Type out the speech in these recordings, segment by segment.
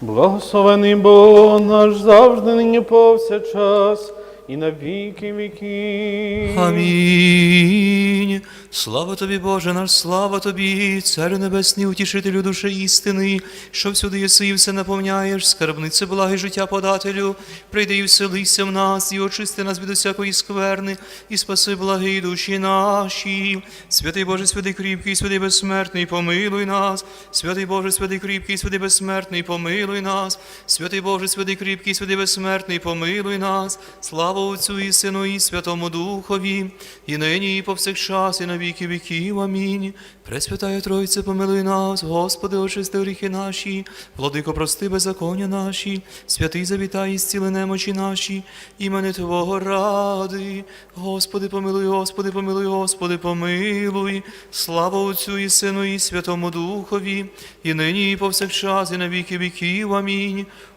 Благословений Бог наш завжди нині повсякчас і на віки віків. Амінь. Слава тобі, Боже наш, слава тобі, Царю Небесний, утішителю душі істини, що всюди єси і все наповняєш, скарбнице благи життя подателю, прийди і вселися в нас, і очисти нас від усякої скверни, і спаси благі душі наші. Святий Боже, святий кріпкий, святий безсмертний, помилуй нас. Святий Боже, святий кріпкий, святий безсмертний, помилуй нас. Святий Боже, святий кріпкий, святий безсмертний, помилуй нас. Слава Отцю і Сину, і Святому Духові, і нині, і повсякчас, і на віки віків. Амінь. Пресвятая Тройце, помилуй нас, Господи, очисти гріхи наші, владико, прости беззаконня наші, святий завітай, і зціли немочі наші, імени Твого ради. Господи, помилуй, Господи, помилуй, Господи, помилуй. Слава Отцю і Сину, і Святому Духові, і нині, і повсякчас, і на віки віків. Амінь.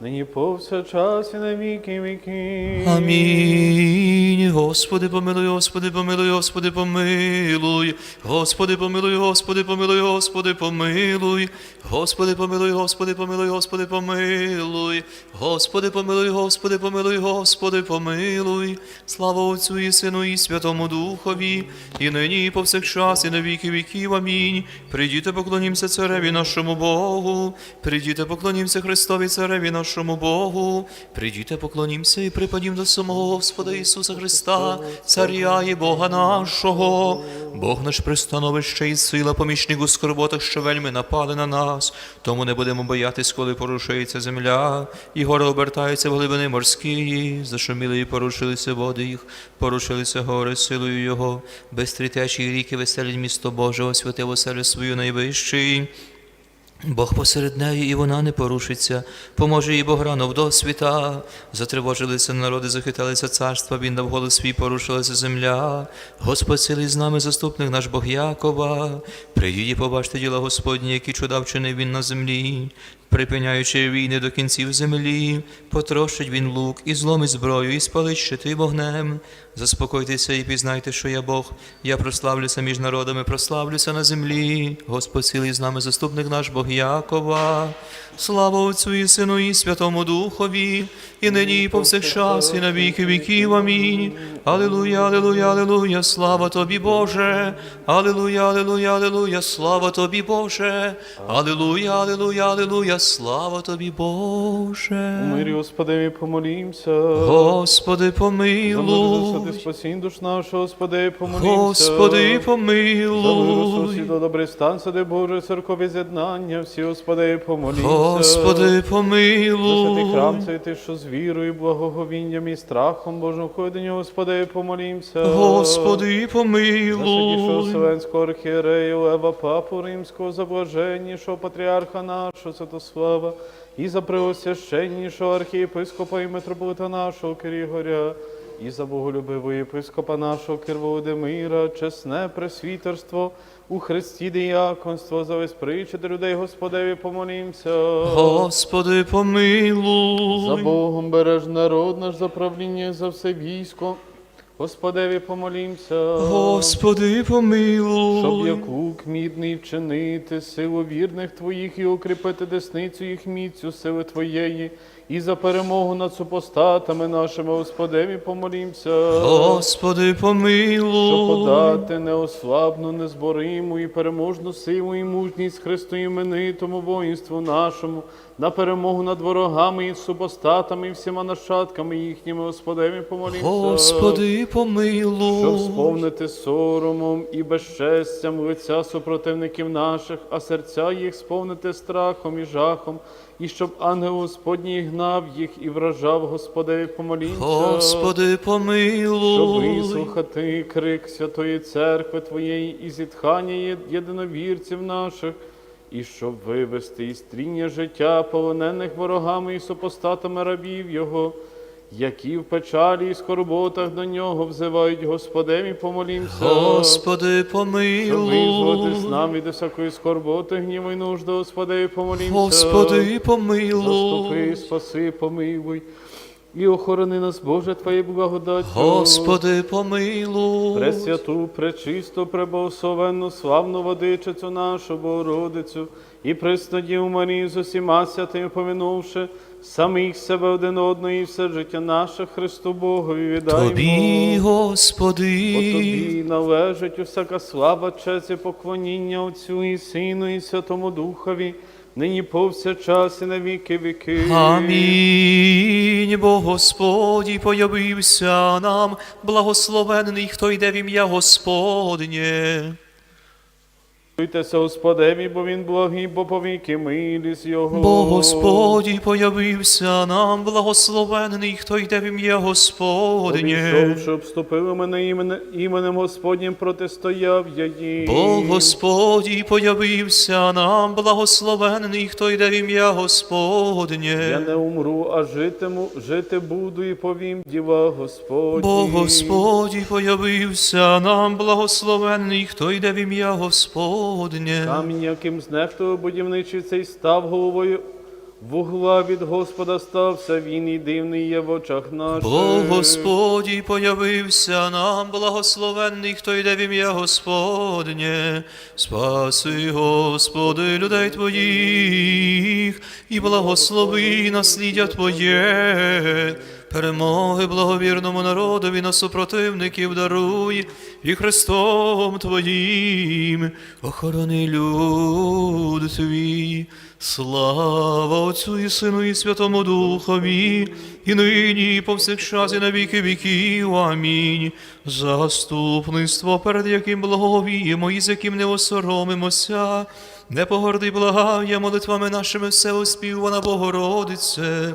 нині повсякчас і на віки віків. Амінь. Господи, помилуй, Господи, помилуй, Господи, помилуй. Господи, помилуй, Господи, помилуй, Господи, помилуй. Господи, помилуй, Господи, помилуй, Господи, помилуй. Господи, помилуй, Господи, помилуй, Господи, помилуй. Слава Отцю і Сину, і Святому Духові, і нині, і повсякчас, і на віки віків. Амінь. Прийдіте, поклонімося цареві нашому Богу. Прийдіте, поклонімося Христові цареві нашому Богу. Прийдіте, поклонімося і припадім до самого Господа Ісуса Христа, Царя і Бога нашого. Бог наш пристановище і сила, помічник у скорботах, що вельми напали на нас. Тому не будемо боятись, коли порушується земля, і гори обертаються в глибини морські, зашуміли і порушилися води їх, порушилися гори силою Його, безстрі течії ріки веселять місто Боже, освятив оселю свою найвищий. Бог посеред неї, і вона не порушиться, поможе їй Бог рано вдосвіта. Затривожилися народи, захиталися царства, він дав голос свій, порушилася земля. Господь силий з нами, заступник наш Бог Якова. Прийдіть і побачте діла Господні, які чуда вчинив він на землі. Припиняючи війни до кінців землі, потрощить він лук і зломить зброю, і спалить щити вогнем. Заспокойтеся і пізнайте, що я Бог. Я прославлюся між народами, прославлюся на землі. Господь силий з нами, заступник наш Бог Якова. Слава Отцю і Сину, і Святому Духові, і нині, і повсякчас, і на віки віків. Амінь. Алілуя, алілуя, алілуя, слава тобі, Боже. Алілуя, алілуя, алілуя, слава тобі, Боже. Алілуя, алілуя, алілуя, слава тобі, У Боже. мирі Господеві помолімся. Господи, За помилуй. спасінь душ нашого, Господи, помолімся. Господи, помилуй. сусіда, добрий стан, сади Боже, церкові з'єднання, всі, Господи, помолімся. Господи, За святий храм цей ти, що з вірою, благоговінням і страхом Божим ходення, Господи, помолімся. Господи, За помилуй. Вселенського архієрея Лева Папу Римського, за блаженнішого патріарха нашого Святослава, і за преосвященнішого архієпископа і митрополита нашого Кирігоря, і за боголюбивого єпископа нашого Кир Володимира, чесне пресвітерство у Христі діяконство, за весь причити людей Господеві помолімся. Господи, помилуй. За. Богом береж народ наш за правління, за все військо. Господеві помолімся. Господи, помилуй, Щоб як лук мідний вчинити силу вірних твоїх і укріпити десницю їх міцю сили твоєї, і за перемогу над супостатами нашими, Господеві помолімся. Господи, Щоб помилуй. подати неослабну, незбориму і переможну силу і мужність Христу іменитому воїнству нашому, на перемогу над ворогами і супостатами, і всіма нащадками їхніми, Господеві помолімся. Господи, Щоб сповнити соромом і безчестям лиця супротивників наших, а серця їх сповнити страхом і жахом, і щоб ангел Господній гнав їх і вражав, Господеві помолімся. Господи, Щоб помилуй. вислухати крик Святої Церкви Твоєї і зітхання єдиновірців наших, і щоб вивести із тріння життя полонених ворогами і супостатами рабів Його, які в печалі і скорботах до нього взивають Господеві, помолімся. Господи, Щоб визволити з помилуй. нами від всякої скорботи, гніву і нужди, Господеві, помолімся. Господи, помилуй. Заступи, спаси, помилуй. І охорони нас, Боже, Твоє благодаттю. Господи, помилуй. Пресвяту, пречисту, преблагословенну, славну водичицю нашу Богородицю, і приснодів Марію з усіма святими помінувши, самих себе один одного і все життя наше Христу Богові віддаємо. Тобі, Бо Господи, Тобі належить усяка слава, честь і поклоніння Отцю і Сину, і Святому Духові, нині повсякчас і на віки віки. Амінь. Бо Господь появився нам, благословенний, хто йде в ім'я Господнє. Дуйтеся Господеві, бо Він благий, бо повіки милість Його. Бо Господь появився нам, благословенний, хто йде в ім'я Господнє. Обійшовши, обступили мене іменем, іменем Господнім, протистояв я їм. Бо Господь появився нам, благословенний, хто йде в ім'я Я не умру, а житиму, жити буду і повім діла Господні. Бо Господь появився нам, благословенний, хто йде в ім'я Господнє. Камінь, яким знехтував будівничий цей став головою, вугла від Господа стався, він і дивний є в очах наших. Бо Господь появився нам, благословенний, хто йде в ім'я Господнє. Спаси, Господи, людей Твоїх, і благослови наслідя Твоє. Перемоги благовірному народові на супротивників даруй, і Христом Твоїм охорони люд Твій. Слава Отцю і Сину і Святому Духові, і нині, і повсякчас, і на віки віків. Амінь. Заступництво, перед яким благовіємо і з яким не осоромимося, не погорди, благає молитвами нашими все оспівана Богородице.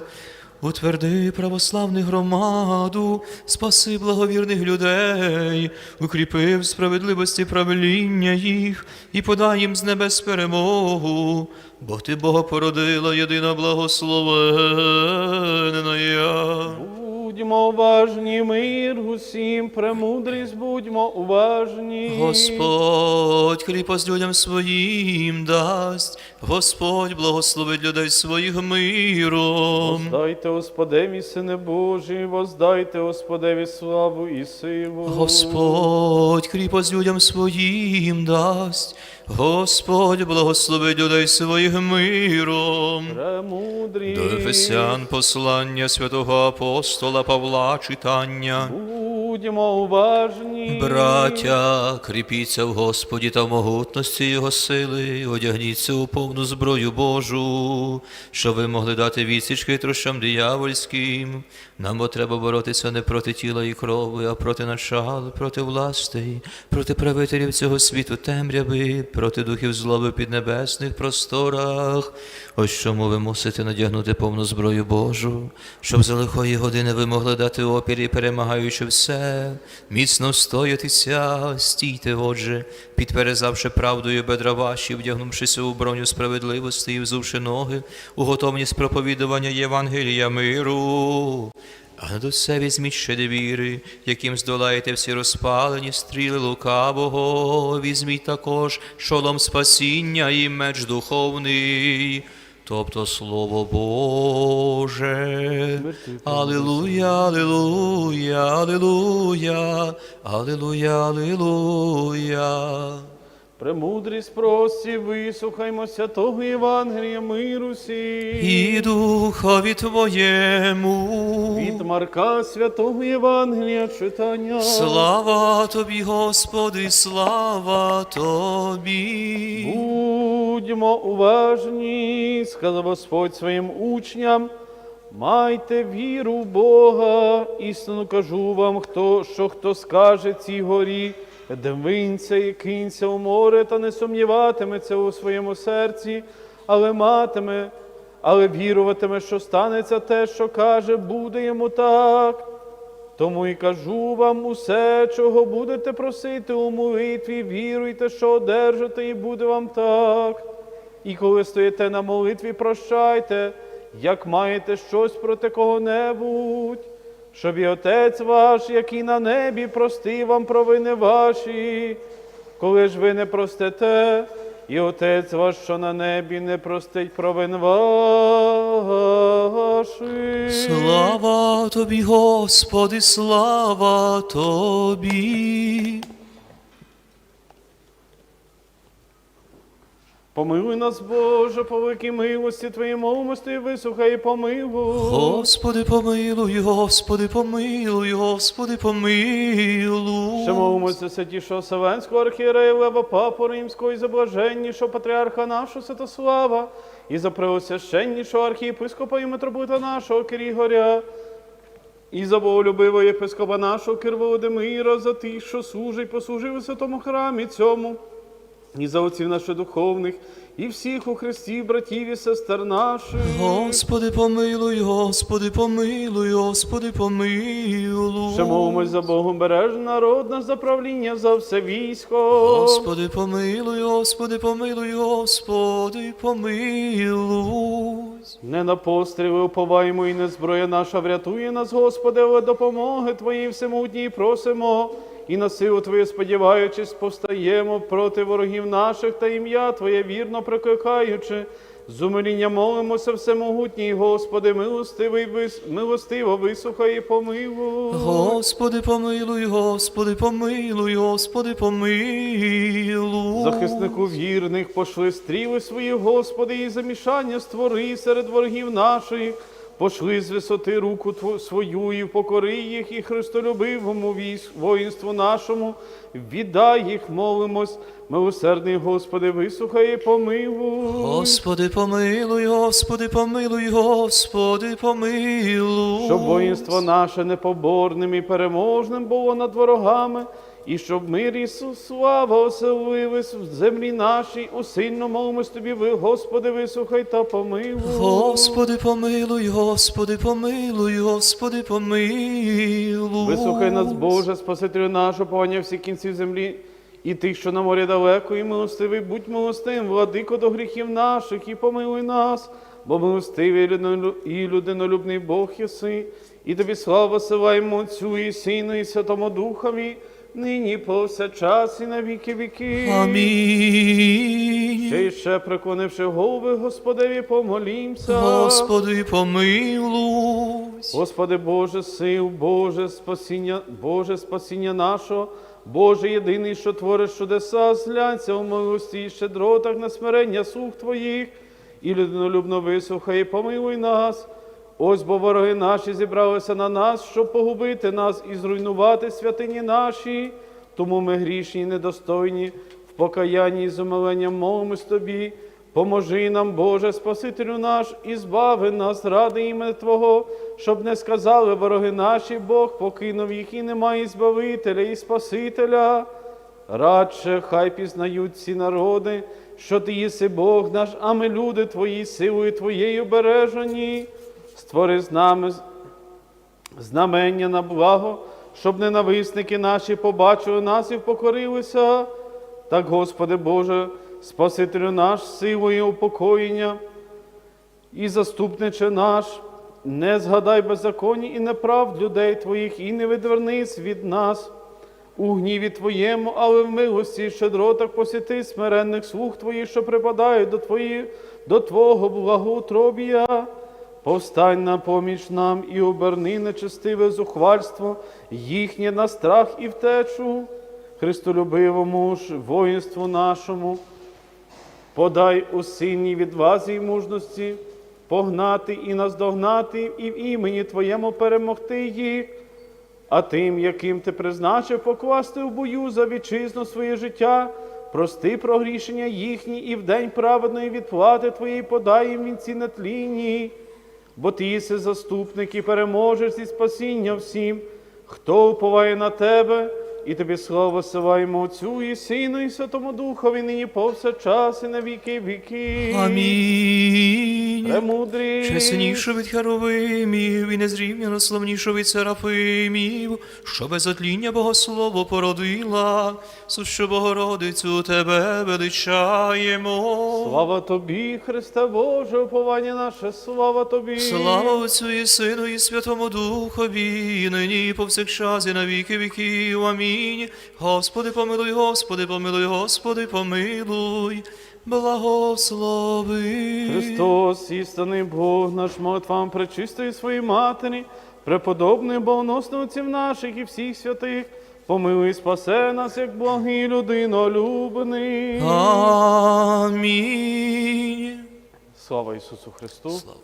Утверди православну громаду, спаси благовірних людей, укріпи в справедливості правління їх і подай їм з небес перемогу, бо ти Бога породила, єдина благословенна. я. Будьмо уважні, мир усім, премудрість, будьмо уважні. Господь кріпость людям своїм дасть, Господь благословить людей своїх миром. Воздайте Господеві, Сине Божий, воздайте Господеві славу і силу. Господь кріпость людям своїм дасть, Господь благословить людей своїх миром. Премудрі. До Ефесян послання святого апостола Павла читання. Будьмо уважні. Браття, кріпіться в Господі та в могутності Його сили, одягніться у повну зброю Божу, щоб ви могли дати відсіч хитрощам диявольським. Нам треба боротися не проти тіла і крови, а проти начал, проти властей, проти правителів цього світу темряви, проти духів злоби піднебесних просторах. Ось чому ви мусите надягнути повну зброю Божу, щоб за лихої години ви могли дати опір і перемагаючи все, міцно встоятися, стійте, отже, підперезавши правдою бедра ваші, вдягнувшися у броню справедливості і взувши ноги, у готовність проповідування Євангелія миру. А над усе візьміть ще віри, яким здолаєте всі розпалені стріли лукавого, візьміть також шолом спасіння і меч духовний, тобто Слово Боже. Алілуя, алілуя, алілуя, алілуя, алілуя. Премудрість прості, вислухаймося того Євангелія миру сі. І духові Твоєму. Від Марка святого Євангелія читання. Слава тобі, Господи, слава тобі. Будьмо уважні, сказав Господь своїм учням. Майте віру в Бога, істину кажу вам, хто, що хто скаже цій горі, дивинься і кинься у море, та не сумніватиметься у своєму серці, але матиме, але віруватиме, що станеться те, що каже, буде йому так. Тому і кажу вам усе, чого будете просити у молитві, віруйте, що одержите, і буде вам так. І коли стоїте на молитві, прощайте, як маєте щось проти кого-небудь, щоб і Отець ваш, який на небі, простив вам провини ваші, коли ж ви не простите, і Отець ваш, що на небі, не простить провин ваших. Слава тобі, Господи, слава тобі. Помилуй нас, Боже, по великій милості Твоїй милості, висухай і помилуй. Господи, помилуй, Господи, помилуй, Господи, помилуй. Ще молимося святішого Вселенського архієрея Лева Папу Римського і за блаженнішого патріарха нашого Святослава, і за преосвященнішого архієпископа і митрополита нашого Кирігоря, і за боголюбивого єпископа нашого Кир Володимира, за тих, що служить, послужив у святому храмі цьому, і за отців наших духовних, і всіх у Христі, братів і сестер наших. Господи, помилуй, Господи, помилуй, Господи, помилуй. Ще молимось за Богом бережний народ наш за правління, за все військо. Господи, помилуй, Господи, помилуй, Господи, помилуй. Не на постріли уповаємо і не зброя наша врятує нас, Господи, але допомоги Твої всемутній просимо. І на силу Твою сподіваючись, повстаємо проти ворогів наших та ім'я Твоє вірно прикликаючи. З умиління молимося всемогутній, Господи, милостивий, вис... милостиво вислухай і помилуй. Господи, помилуй, Господи, помилуй, Господи, помилуй. Захиснику вірних пошли стріли свої, Господи, і замішання створи серед ворогів наших. Пошли з висоти руку Тво- свою і покори їх, і Христолюбивому воїнству нашому, віддай їх, молимось, милосердний Господи, вислухай і помилуй. Господи, помилуй, Господи, помилуй, Господи, помилуй. Щоб воїнство наше непоборним і переможним було над ворогами, і щоб мир і слава оселились в землі нашій, усильно молимось Тобі, ви, Господи, вислухай та помилуй. Господи, помилуй, Господи, помилуй, Господи, помилуй. Вислухай нас, Боже, Спасителю нашого, повання всіх кінців землі, і тих, що на морі далеко, і милостивий, будь милостивим, владико до гріхів наших, і помилуй нас, бо милостивий і людинолюбний Бог єси, і тобі слава силаємо Отцю і Сину, і Святому Духові, нині повсякчас і на віки віки. Амінь. Ще й ще, преклонивши голови, Господеві, помолімся. Господи, помилуй. Господи Боже сил, Боже спасіння, Боже спасіння нашого, Боже єдиний, що твориш чудеса, зглянься у милості і щедротах на смирення слуг Твоїх, і людинолюбно вислухай, і помилуй нас. Ось бо вороги наші зібралися на нас, щоб погубити нас і зруйнувати святині наші. Тому ми грішні і недостойні, в покаянні і з умиленням молимось Тобі. Поможи нам, Боже, Спасителю наш, і збави нас ради імені Твого, щоб не сказали вороги наші, Бог покинув їх і немає Збавителя і Спасителя. Радше хай пізнають ці народи, що Ти єси Бог наш, а ми люди Твої, силою Твоєю бережені. Створи з нами знамення на благо, щоб ненависники наші побачили нас і впокорилися. Так, Господи Боже, Спасителю наш, силою упокоєння і заступниче наш, не згадай беззаконні і неправд людей Твоїх, і не відвернись від нас. У гніві Твоєму, але в милості щедротах посіти смиренних слуг Твоїх, що припадають до, Твої, до Твого благоутробія. Повстань на поміч нам і оберни нечестиве зухвальство їхнє на страх і втечу, Христолюбивому ж воїнству нашому, подай у сильній відвазі й мужності, погнати і наздогнати, і в імені Твоєму перемогти їх, а тим, яким ти призначив покласти в бою за вітчизну своє життя, прости прогрішення їхні, і в день праведної відплати Твоєї подай їм вінці нетлінні. Бо ти се заступник і переможеш і спасіння всім, хто уповає на тебе, і тобі славу силаємо Отцю і Сину, і Святому Духові, нині повсякчас і на віки віки. Амінь. Премудрий. Чеснішу від Херовимів і незрівняно славнішу від Серафимів, що без отління Богослово породила, сущу Богородицю тебе величаємо. Слава тобі, Христе Боже, уповання наше, слава тобі. Слава Отцю і Сину і Святому Духові, і нині і повсякчас і на віки віків. Амінь. Господи, помилуй, Господи, помилуй, Господи, помилуй, благослови. Христос, істинний Бог, наш молитвам пречистої своїй матері, преподобний богоносний отців наших і всіх святих, помилуй, спасе нас, як благий людинолюбний. Амінь. Слава Ісусу Христу! Слава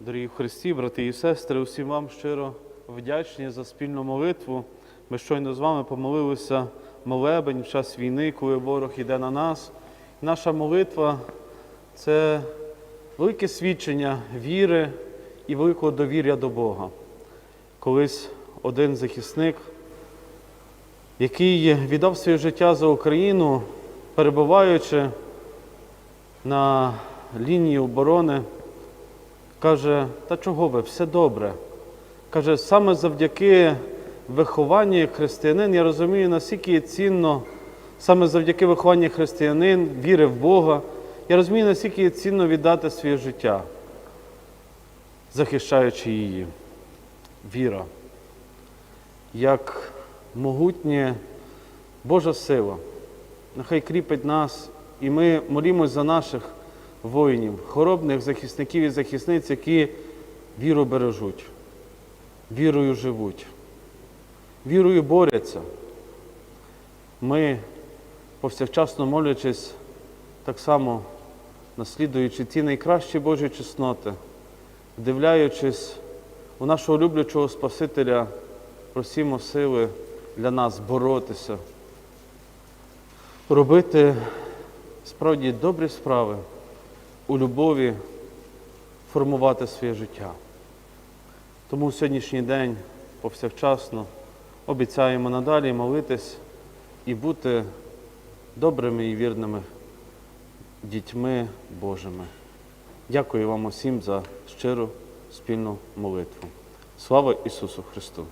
Дорогі в Христі, брати і сестри, усім вам щиро вдячні за спільну молитву. Ми щойно з вами помолилися молебень в час війни, коли ворог йде на нас. Наша молитва це велике свідчення віри і великого довір'я до Бога. Колись один захисник, який віддав своє життя за Україну, перебуваючи на лінії оборони, каже, та чого ви, все добре. Каже, саме завдяки вихованню як християнин, я розумію, наскільки є цінно, саме завдяки вихованню християнин, віри в Бога, я розумію, наскільки є цінно віддати своє життя, захищаючи її. Віра, як могутнє Божа сила, нехай кріпить нас, і ми молімось за наших воїнів, хоробних захисників і захисниць, які віру бережуть, вірою живуть, вірою борються. Ми, повсякчасно молячись, так само наслідуючи ті найкращі Божі чесноти, вдивляючись у нашого люблячого Спасителя, просімо сили для нас боротися, робити справді добрі справи у любові формувати своє життя. Тому в сьогоднішній день повсякчасно обіцяємо надалі молитись і бути добрими і вірними дітьми Божими. Дякую вам усім за щиру спільну молитву. Слава Ісусу Христу!